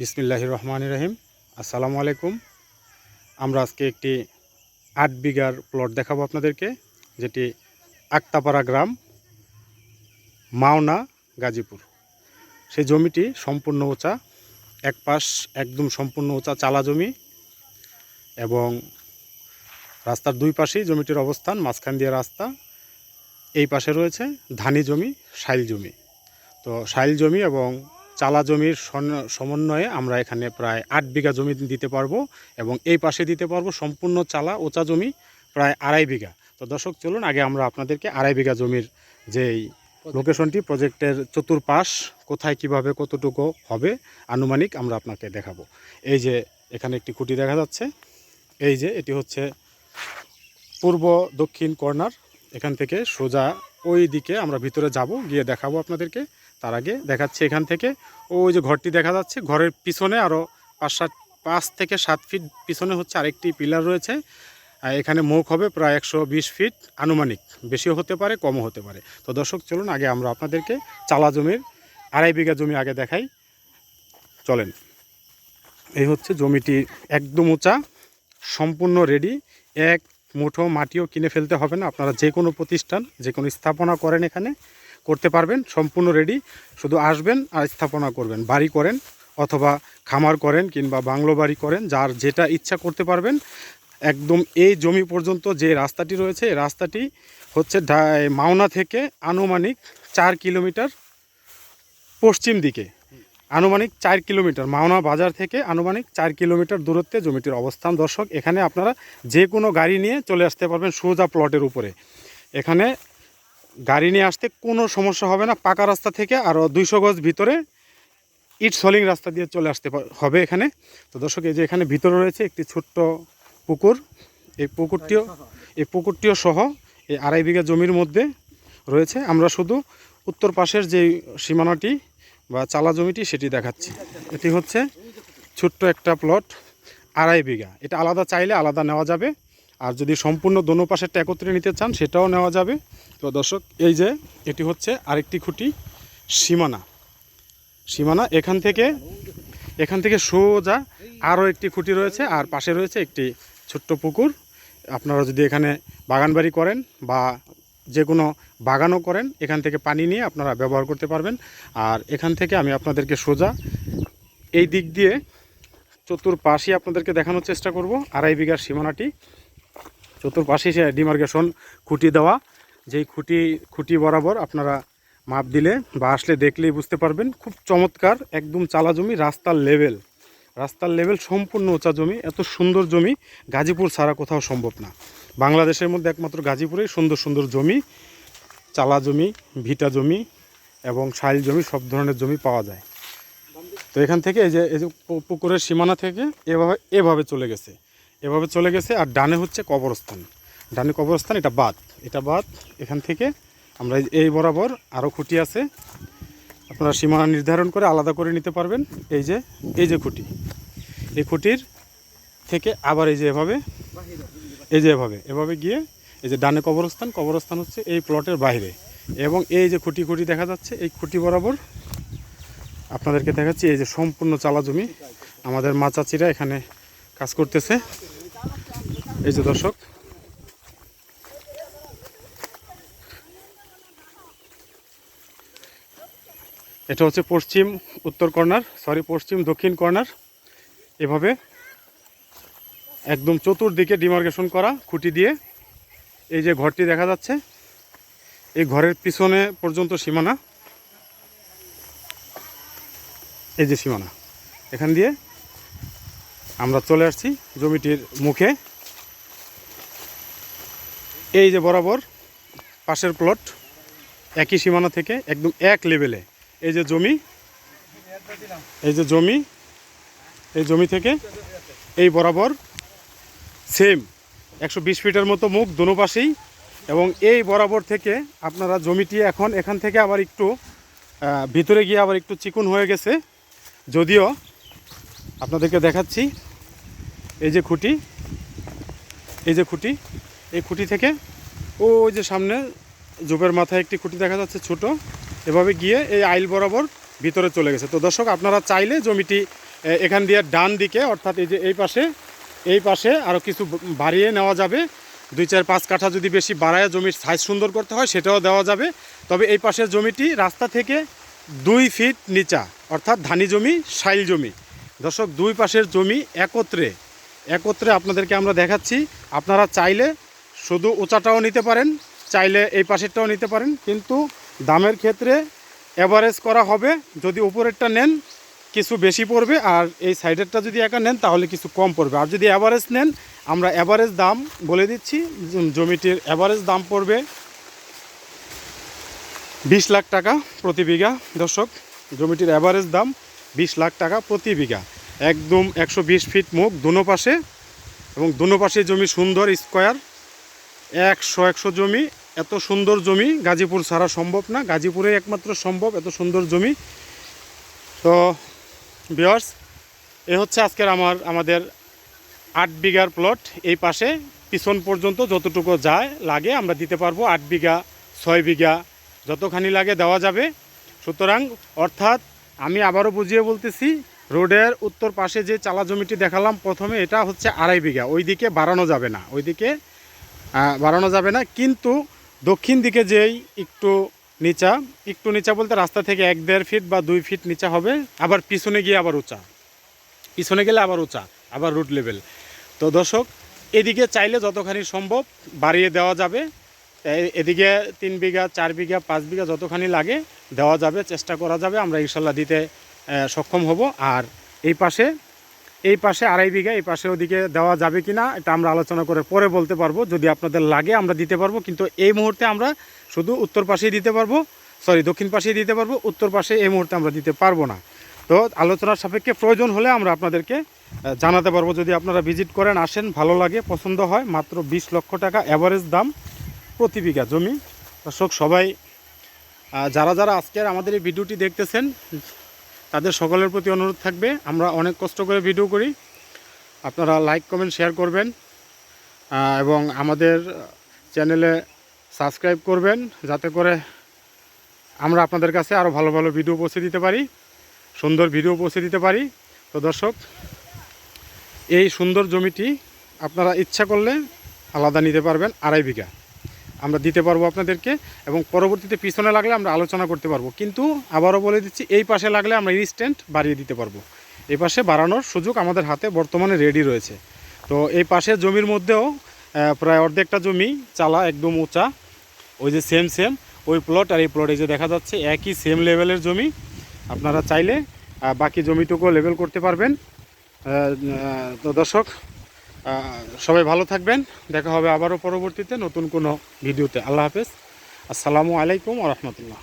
বিসমিল্লাহ রহমান রহিম। আসসালামু আলাইকুম। আমরা আজকে একটি আট বিঘার প্লট দেখাবো আপনাদেরকে, যেটি আক্তাপাড়া গ্রাম, মাওনা, গাজীপুর। সেই জমিটি সম্পূর্ণ উঁচা, এক পাশ একদম সম্পূর্ণ উঁচা চালা জমি এবং রাস্তার দুই পাশেই জমিটির অবস্থান, মাঝখান দিয়ে রাস্তা, এই পাশে রয়েছে ধানি জমি, শাইল জমি। তো শাইল জমি এবং চালা জমির সমন্বয়ে আমরা এখানে প্রায় আট বিঘা জমি দিতে পারব এবং এই পাশে দিতে পারব সম্পূর্ণ চালা ওচা জমি প্রায় আড়াই বিঘা। তো দর্শক চলুন আগে আমরা আপনাদেরকে আড়াই বিঘা জমির যেই লোকেশনটি প্রজেক্টের চতুর্পাশ কোথায় কীভাবে কতটুকু হবে আনুমানিক আমরা আপনাকে দেখাবো। এই যে এখানে একটি খুঁটি দেখা যাচ্ছে। এই যে এটি হচ্ছে পূর্ব দক্ষিণ কর্নার। এখান থেকে সোজা ওই দিকে আমরা ভিতরে যাব গিয়ে দেখাবো আপনাদেরকে। তার আগে দেখাচ্ছে এখান থেকে। ওই যে ঘরটি দেখা যাচ্ছে, ঘরের পিছনে আরও পাঁচ সাত, পাঁচ থেকে সাত ফিট পিছনে হচ্ছে আরেকটি পিলার রয়েছে। এখানে মুখ হবে প্রায় একশো বিশ ফিট আনুমানিক। বেশিও হতে পারে, কমও হতে পারে। তো দর্শক, চলুন আগে আমরা আপনাদেরকে চালা জমির আড়াই বিঘা জমি আগে দেখাই। চলেন। এই হচ্ছে জমিটি একদম উঁচা, সম্পূর্ণ রেডি এক মুঠো মাটিও কিনে ফেলতে হবে না। আপনারা যে কোনো প্রতিষ্ঠান, যে কোনো স্থাপনা করেন এখানে। করতে পারবেন, সম্পূর্ণ রেডি শুধু আসবেন আর স্থাপনা করবেন, বাড়ি করেন অথবা খামার করেন কিংবা বাংলো বাড়ি করেন, যার যেটা ইচ্ছা করতে পারবেন। একদম এই জমি পর্যন্ত যে রাস্তাটি রয়েছে রাস্তাটি হচ্ছে মাওনা থেকে আনুমানিক চার কিলোমিটার পশ্চিম দিকে। আনুমানিক চার কিলোমিটার, মাওনা বাজার থেকে আনুমানিক চার কিলোমিটার দূরত্বে জমিটির অবস্থান। দর্শক, এখানে আপনারা যে কোনো গাড়ি নিয়ে চলে আসতে পারবেন সোজা প্লটের উপরে। এখানে গাড়ি নিয়ে আসতে কোনো সমস্যা হবে না। পাকা রাস্তা থেকে আরও দুইশো গজ ভিতরে ইট সলিং রাস্তা দিয়ে চলে আসতে হবে এখানে। তো দর্শক, এই যে এখানে ভিতরে রয়েছে একটি ছোট্ট পুকুর। এই পুকুরটিও এই পুকুরটিও সহ এই আড়াই বিঘা জমির মধ্যে রয়েছে। আমরা শুধু উত্তর পাশের যে সীমানাটি বা চালা জমিটি সেটি দেখাচ্ছি। এটি হচ্ছে ছোট্ট একটা প্লট, আড়াই বিঘা। এটা আলাদা চাইলে আলাদা নেওয়া যাবে। আর যদি সম্পূর্ণ দোনো পাশেরটা একত্রে নিতে চান, সেটাও নেওয়া যাবে। তো দর্শক, এই যে, এটি হচ্ছে আরেকটি খুঁটি, সীমানা। সীমানা, এখান থেকে এখান থেকে সোজা আরও একটি খুঁটি রয়েছে, আর পাশে রয়েছে একটি ছোট্ট পুকুর। আপনারা যদি এখানে বাগান বাড়ি করেন বা যে কোনো বাগানও করেন, এখান থেকে পানি নিয়ে আপনারা ব্যবহার করতে পারবেন। আর এখান থেকে আমি আপনাদেরকে সোজা এই দিক দিয়ে চতুর্পাশে আপনাদেরকে দেখানোর চেষ্টা করব, আড়াই বিঘার সীমানাটি। চতুর্পাশে সে ডিমার্কেশন খুঁটি দেওয়া। যেই খুঁটি খুঁটি বরাবর আপনারা মাপ দিলে বা আসলে দেখলেই বুঝতে পারবেন। খুব চমৎকার, একদম চালা জমি, রাস্তার লেভেল রাস্তার লেভেল সম্পূর্ণ উঁচা জমি, এত সুন্দর জমি, গাজীপুর ছাড়া কোথাও সম্ভব না। বাংলাদেশের মধ্যে একমাত্র গাজীপুরেই সুন্দর সুন্দর জমি, চালা জমি, ভিটা জমি এবং শাইল জমি, সব ধরনের জমি পাওয়া যায়। তো এখান থেকে এই যে এই যে পুকুরের সীমানা থেকে এভাবে এভাবে চলে গেছে। এভাবে চলে গেছে, আর ডানে হচ্ছে কবরস্থান। ডানে কবরস্থান, এটা বাদ এটা বাদ এখান থেকে আমরা এই- বরাবর আরও খুঁটি আছে। আপনারা সীমানা নির্ধারণ করে আলাদা করে নিতে পারবেন। এই যে এই যে খুঁটি। এই খুঁটির থেকে আবার এই যে এভাবে, এই যে এভাবে। এভাবে গিয়ে এই যে ডানে কবরস্থান কবরস্থান হচ্ছে এই প্লটের বাইরে। এবং এই যে খুঁটি খুঁটি দেখা যাচ্ছে, এই খুঁটি বরাবর আপনাদেরকে দেখাচ্ছি, এই যে সম্পূর্ণ চালা জমি। আমাদের মাচাচিরা এখানে কাজ করতেছে। এই যে দর্শক। এটা হচ্ছে পশ্চিম উত্তর কর্নার সরি পশ্চিম দক্ষিণ কর্নার। এভাবে একদম চতুর্দিকে ডিমার্কেশন করা খুঁটি দিয়ে এই যে ঘরটি দেখা যাচ্ছে। এই ঘরের পিছনে পর্যন্ত সীমানা। এই যে সীমানা। এখান দিয়ে আমরা চলে আসছি জমিটির মুখে। এই যে বরাবর পাশের প্লট একই সীমানা থেকে একদম এক লেভেলে এই যে জমি, এই যে জমি, এই জমি থেকে এই বরাবর সেম একশো বিশ ফিটের মতো মুখ দোনো পাশেই এবং এই বরাবর থেকে আপনারা জমিটি এখন এখান থেকে আবার একটু ভিতরে গিয়ে আবার একটু চিকুন হয়ে গেছে। যদিও আপনাদেরকে দেখাচ্ছি এই যে খুঁটি, এই যে খুঁটি, এই খুঁটি থেকে ও ওই যে সামনে জোবের মাথায় একটি খুঁটি দেখা যাচ্ছে ছোট, এভাবে গিয়ে এই আইল বরাবর ভিতরে চলে গেছে। তো দর্শক, আপনারা চাইলে জমিটি এখান দিয়ে ডান দিকে, অর্থাৎ এই যে এই পাশে এই পাশে আরও কিছু বাড়িয়ে নেওয়া যাবে। দুই চার পাঁচ কাঠা যদি বেশি বাড়ায় জমির সাইজ সুন্দর করতে হয়, সেটাও দেওয়া যাবে। তবে এই পাশের জমিটি রাস্তা থেকে দুই ফিট নিচা, অর্থাৎ ধানি জমি সাইল জমি। দর্শক, দুই পাশের জমি একত্রে একত্রে আপনাদেরকে আমরা দেখাচ্ছি। আপনারা চাইলে শুধু উঁচাটাও নিতে পারেন, চাইলে এই পাশেরটাও নিতে পারেন, কিন্তু দামের ক্ষেত্রে অ্যাভারেজ করা হবে। যদি উপরেরটা নেন, কিছু বেশি পড়বে, আর এই সাইডেরটা যদি একা নেন, তাহলে কিছু কম পড়বে। আর যদি অ্যাভারেজ নেন, আমরা অ্যাভারেজ দাম বলে দিচ্ছি জমিটির অ্যাভারেজ দাম পড়বে বিশ লাখ টাকা প্রতি বিঘা। দর্শক, জমিটির অ্যাভারেজ দাম বিশ লাখ টাকা প্রতি বিঘা। একদম একশো বিশ ফিট মুখ দুনো পাশে এবং দুনো পাশে জমি সুন্দর স্কোয়ার। একশো একশো জমি, এত সুন্দর জমি গাজীপুর ছাড়া সম্ভব না। গাজীপুরে একমাত্র সম্ভব এত সুন্দর জমি। তো বিয়ার্স এ হচ্ছে আজকের আমার, আমাদের আট বিঘার প্লট এই পাশে পিছন পর্যন্ত যতটুকু যায়, লাগে, আমরা দিতে পারব আট বিঘা, ছয় বিঘা, যতখানি লাগে দেওয়া যাবে। সুতরাং, অর্থাৎ আমি আবারও বুঝিয়ে বলতেছি রোডের উত্তর পাশে যে চালা জমিটি দেখালাম, প্রথমে এটা হচ্ছে আড়াই বিঘা, ওইদিকে বাড়ানো যাবে না, ওইদিকে বাড়ানো যাবে না। কিন্তু দক্ষিণ দিকে যেই একটু নিচা একটু নিচা বলতে রাস্তা থেকে এক দেড় ফিট বা দুই ফিট নিচা হবে, আবার পিছনে গিয়ে আবার উঁচা। পিছনে গেলে আবার উঁচা, আবার রুট লেভেল তো দর্শক, এদিকে চাইলে যতখানি সম্ভব বাড়িয়ে দেওয়া যাবে। এদিকে তিন বিঘা, চার বিঘা, পাঁচ বিঘা যতখানি লাগে দেওয়া যাবে, চেষ্টা করা যাবে। আমরা ইনশাল্লাহ দিতে সক্ষম হব। আর এই পাশে এই পাশে আড়াই বিঘা, এই পাশে ওদিকে দেওয়া যাবে কি না এটা আমরা আলোচনা করে পরে বলতে পারব। যদি আপনাদের লাগে, আমরা দিতে পারব। কিন্তু এই মুহূর্তে আমরা শুধু উত্তর পাশেই দিতে পারব। সরি, দক্ষিণ পাশেই দিতে পারব। উত্তর পাশে এই মুহূর্তে আমরা দিতে পারব না। তো আলোচনার সাপেক্ষে প্রয়োজন হলে আমরা আপনাদেরকে জানাতে পারব। যদি আপনারা ভিজিট করেন, আসেন, ভালো লাগে, পছন্দ হয়, মাত্র বিশ লক্ষ টাকা অ্যাভারেজ দাম প্রতি বিঘা জমি। দর্শক, সবাই যারা যারা আজকের আমাদের এই ভিডিওটি দেখতেছেন তাদের সকলের প্রতি অনুরোধ থাকবে। আমরা অনেক কষ্ট করে ভিডিও করি। আপনারা লাইক, কমেন্ট, শেয়ার করবেন। এবং আমাদের চ্যানেলে সাবস্ক্রাইব করবেন যাতে করে আমরা আপনাদের কাছে আরও ভালো ভালো ভিডিও পৌঁছে দিতে পারি, সুন্দর ভিডিও পৌঁছে দিতে পারি। তো দর্শক, এই সুন্দর জমিটি আপনারা ইচ্ছা করলে আলাদা নিতে পারবেন আড়াই বিঘা। আমরা দিতে পারব আপনাদেরকে এবং পরবর্তীতে পিছনে লাগলে আমরা আলোচনা করতে পারব। কিন্তু আবারও বলে দিচ্ছি, এই পাশে লাগলে আমরা ইনস্ট্যান্ট বাড়িয়ে দিতে পারব। এই পাশে বাড়ানোর সুযোগ আমাদের হাতে বর্তমানে রেডি রয়েছে। তো এই পাশের জমির মধ্যেও প্রায় অর্ধেকটা জমি চালা একদম উঁচা, ওই যে সেম সেম ওই প্লট আর এই প্লট যে দেখা যাচ্ছে একই সেম লেভেলের জমি। আপনারা চাইলে বাকি জমিটুকু লেভেল করতে পারবেন। তো দর্শক সবাই ভালো থাকবেন। দেখা হবে আবারও পরবর্তীতে নতুন কোনো ভিডিওতে। আল্লাহ হাফেজ। আসসালামু আলাইকুম রহমতুল্লাহ।